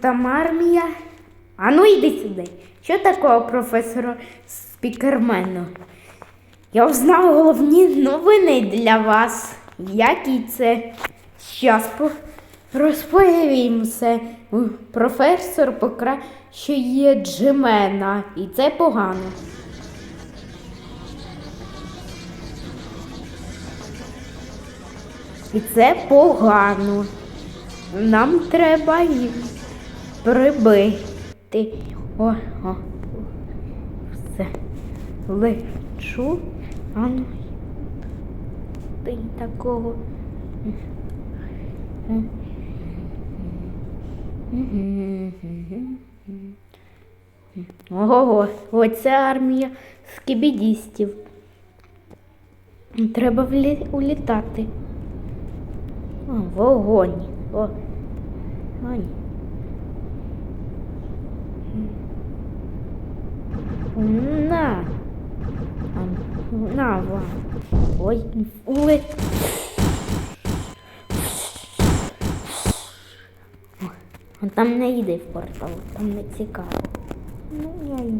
Там армія. А ну йди сюди. Що такого, професору Спікермену? Я узнав головні новини для вас. Які це? Щас розповім все. Професор покращує Джимена, і це погано. І це погано. Нам треба їх прибити. О, о. Все. Лечу. А ну. Ти такого. Ого, оце армія скібідістів. Треба влі... улітати. Вогонь. О, вогонь. На. А, На. Ой, ули. Там не йди в портал, там не цікаво. Ну, я й.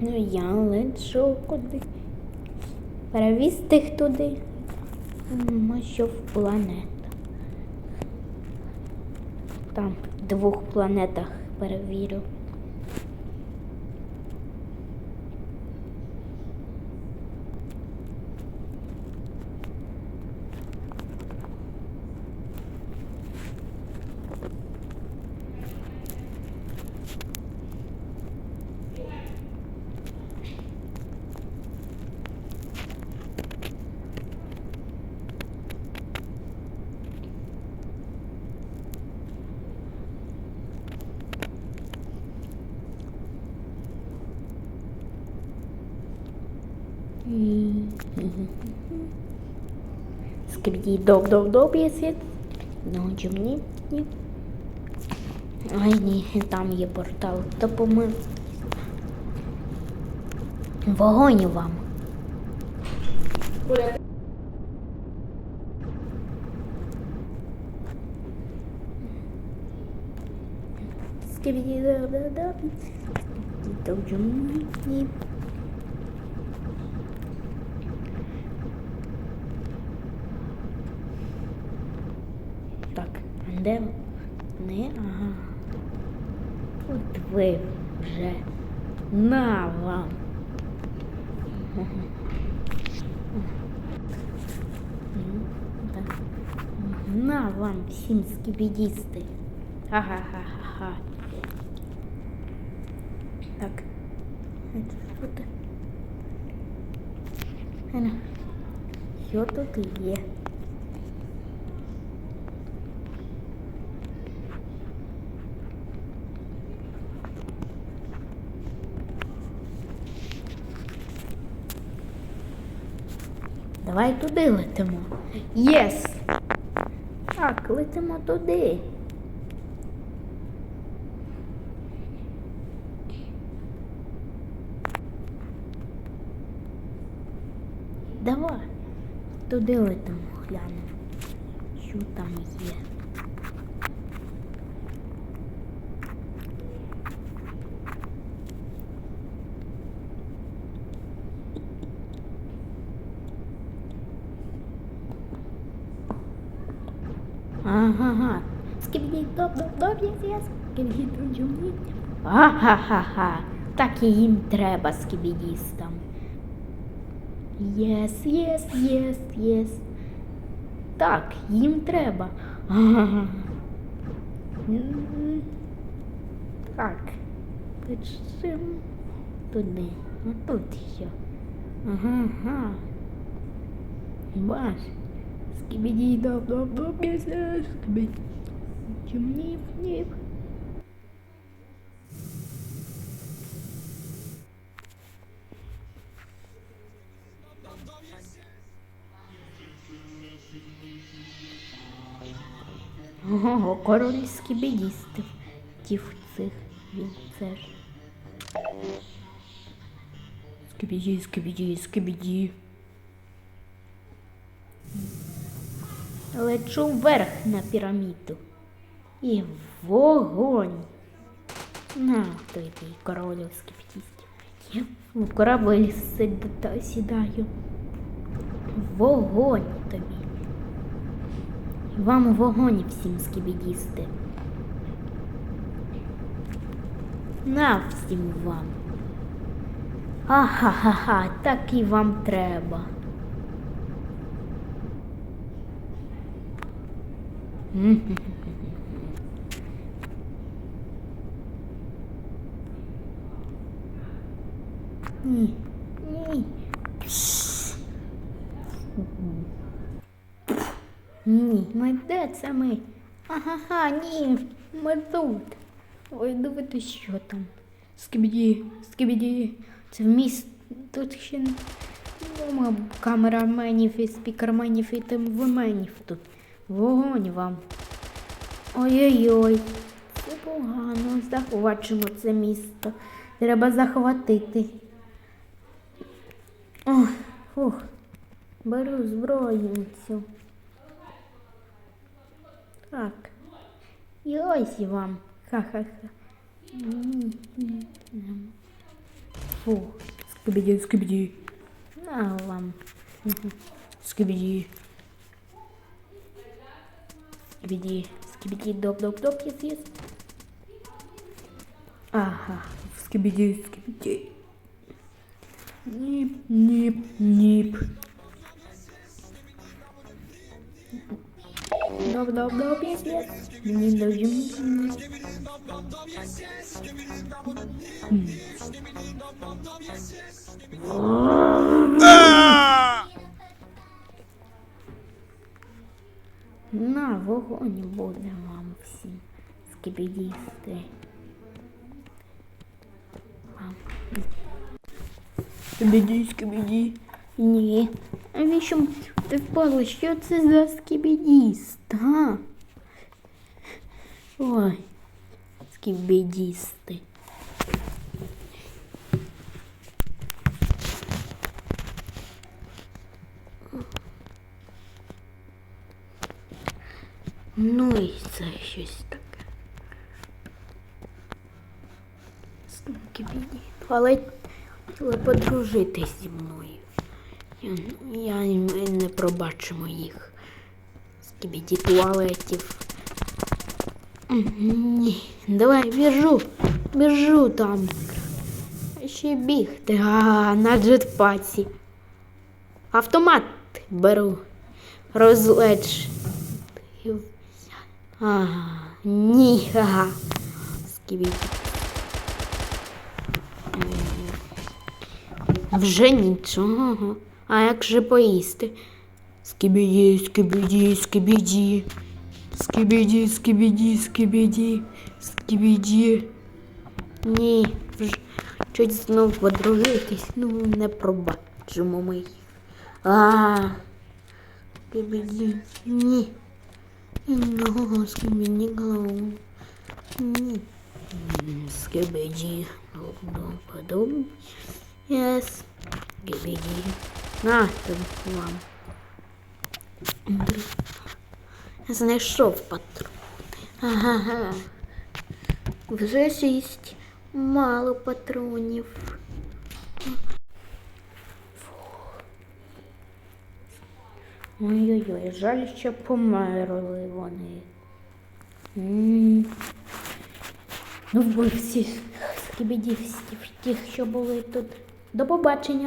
Ну, я лечу куди. Перевізти їх туди. М, що в планетах. Там в двох планетах перевірю. Скибіді доб доб доб є світ. Ну, чим ні? Ай ні, там є портал. Допомив. Вогонь вам. Скибіді доб доб доб. Скибіді доб? де не? Ага. От ви вже на вам. Ну, так. На вам всім скібідісти. Ха-ха-ха-ха. Так. Это що ти? Ена. Що тут Давай туди летимо. Єс! Так, летимо туди. Давай. Туди летимо, глянемо. Що там є. Ага. Скибіді доп доп доп єс Скібні джумні. Ага-ха-ха. Так і їм треба скибідістам. Єс, єс, єс, єс. Так, їм треба. Ага. Так. Пишем туди. А тут що? Ага. ага. Бач. Нів. Ого, король скібідістів. Тів цих він це ж. Скібіді, скібіді, скібіді. Лечу вверх на піраміду. І вогонь. На тобі, королівські птиці. Я в корабель сідаю. Вогонь тобі. Вам вогонь всім скибідісти. На всім вам. Ага-ха-ха, так і вам треба. Ні, ні. Ні, ми де це ми? Ага, ні, ми тут. Ой, дивитись, що там. Скибіді, скибіді. Це вміст. Тут ще нема камераменів і спікерменів і темвименів тут. Вогонь вам. Ой-ой-ой. Це погано. Захвачимо це місто. Треба захватити. Ох, фух. Беру зброїнцю. Так. І ось вам. Ха-ха-ха. Ні-ні-ні. Фу. Скибіді, скибіді. На вам. Мгм. Скибіді. Скибіді. Скибіді, доп-доп-доп, єс-єс. Ага. Скибіді, скибіді. Ніп, ніп, ніп. Доп, доп, доп, єс, єс. Мені дуже м. На, вогонь буде вам всім. Скибідісти. Скибіді, скибіді. Ні. А віщо ти впало? Що це за скібідіст, а? Ой, скібідісти. Ну і це щось таке. Скібіді. Але хотіли подружитись зі мною. Я, я не пробачимо їх. Скібіді туалетів. Ні, давай біжу, біжу там. Ще бігти. А, на джетпаці. Автомат беру. Розлеч. Ага, ні, ага. Скібіді. Вже нічого. А як же поїсти? Скібіді, скібіді, скібіді. Скібіді, скібіді, скібіді, скібіді. Ні, вже щось знов подружитись. Ну, не пробачимо ми їх. А, скібіді, ні. Ну, скібіді голову. Ні. М, Скибиді, подобно. Yes. Скибиді. На, тут вам. Я знайшов патрон. Ага. Вже шість. Мало патронів. Ой-ой-ой, жаль, що померли вони. Ну, ви всі скибіді тих, що були тут. До побачення.